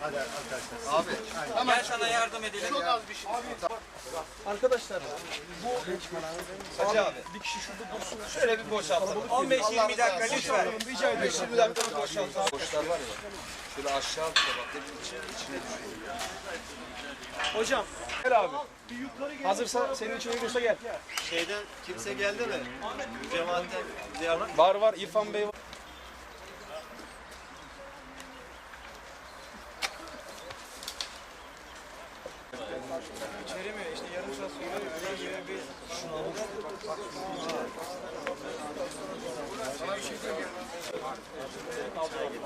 Hadi arkadaşlar. Abi, tamam. gel sana yardım edelim. Çok az bir şey. Abi, arkadaşlar, bu Hacı abi. bir kişi şurada dursun. Şöyle bir boşaltalım. 15-20 dakika lütfen. 15-20 dakika boşaltalım. Boşlar var ya. Şöyle aşağı hep içine, içine düşüyor. Hocam gel abi. Hazırsa senin için uygunsa gel. Şeyden kimse geldi mi? Cemaatten ziyaret. Var var İrfan Bey var. İçeri mi? İşte yarım saat sonra böyle bir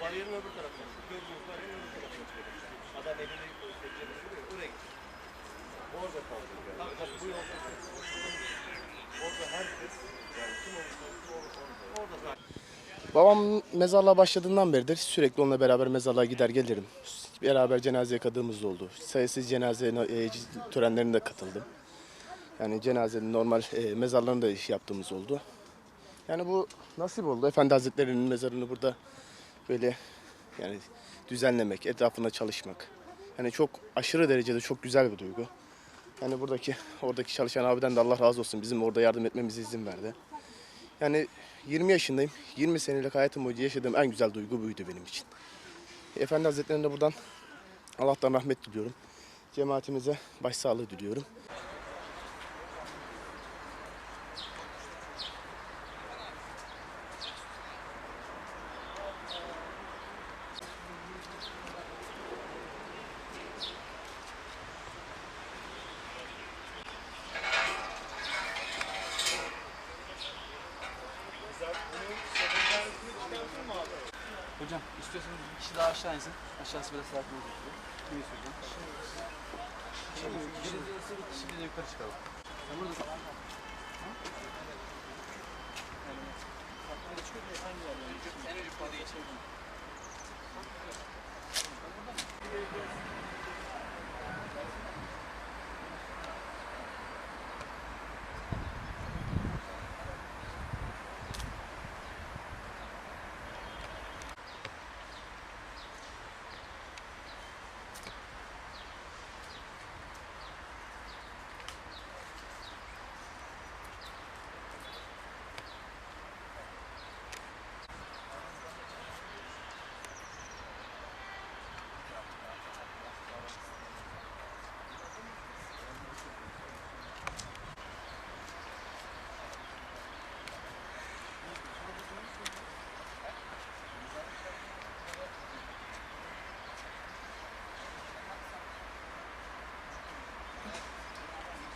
Bariyerin öbür tarafına. Gördüğünüz bariyerin öbür tarafına. Adam elini vuruyor. Oraya gidiyor. Orada kaldı. Tabii tabii bu yolda. Orada herkes yani kim olursa olsun orada. Orada zaten. Babam mezarlığa başladığından beridir sürekli onunla beraber mezarlığa gider gelirim. Beraber cenaze yakadığımız oldu. Sayısız cenaze e, törenlerine de katıldım. Yani cenazenin normal e, mezarlarını da iş yaptığımız oldu. Yani bu nasip oldu. Efendi Hazretleri'nin mezarını burada böyle yani düzenlemek, etrafında çalışmak. Yani çok aşırı derecede çok güzel bir duygu. Yani buradaki oradaki çalışan abiden de Allah razı olsun bizim orada yardım etmemize izin verdi. Yani 20 yaşındayım. 20 senelik hayatım boyunca yaşadığım en güzel duygu buydu benim için. Efendi Hazretleri'ne buradan Allah'tan rahmet diliyorum. Cemaatimize başsağlığı diliyorum. Hocam istiyorsanız bir kişi daha aşağı insin. Aşağısı biraz sakin olacak. Kimi istiyorsun? Şimdi bir kişi bir de yukarı çıkalım. Sen buradasın. En ucuk konuyu için.